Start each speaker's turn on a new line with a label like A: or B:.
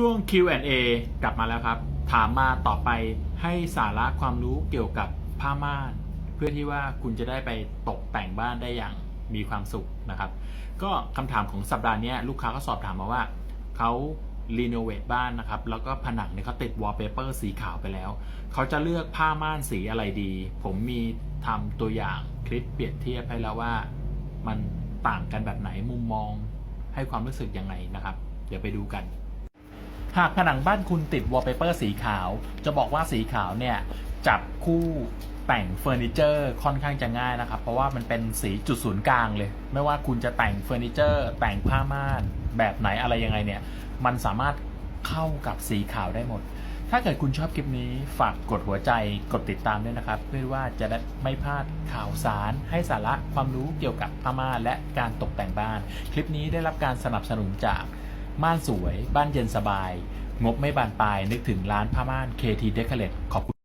A: ช่วง Q&A กลับมาแล้วครับ ถามมาต่อไปให้สาระความรู้เกี่ยวกับผ้าม่าน เพื่อที่ว่าคุณจะได้ไปตกแต่งบ้านได้อย่างมีความสุขนะครับ ก็คำถามของสัปดาห์นี้ลูกค้าก็สอบถามมาว่าเขารีโนเวทบ้านนะครับ แล้วก็ผนังเนี่ยเขาติดวอลเปเปอร์สีขาวไปแล้ว เขาจะเลือกผ้าม่านสีอะไรดี ผมมีทำตัวอย่างคลิปเปรียบเทียบให้แล้วว่ามันต่างกันแบบไหนมุมมองให้ความรู้สึกยังไงนะครับ เดี๋ยวไปดูกัน หากผนังบ้านคุณติดวอลเปเปอร์สีขาว จะบอกว่าสีขาวเนี่ยจับคู่แต่งเฟอร์นิเจอร์ค่อนข้างจะง่ายนะครับ เพราะว่ามันเป็นสีจุดศูนย์กลางเลย ไม่ว่าคุณจะแต่งเฟอร์นิเจอร์ แต่งผ้าม่านแบบไหนอะไรยังไงเนี่ย มันสามารถเข้ากับสีขาวได้หมด ถ้าเกิดคุณชอบคลิปนี้ฝากกดหัวใจกดติดตามด้วยนะครับ เพื่อว่าจะได้ไม่พลาดข่าวสาร ให้สาระความรู้เกี่ยวกับผ้าม่านและการตกแต่งบ้าน คลิปนี้ได้รับการสนับสนุนจาก ม่านสวย บ้านเย็นสบาย งบไม่บานปลายนึกถึงร้านผ้าม่าน KT Decorate ขอบคุณ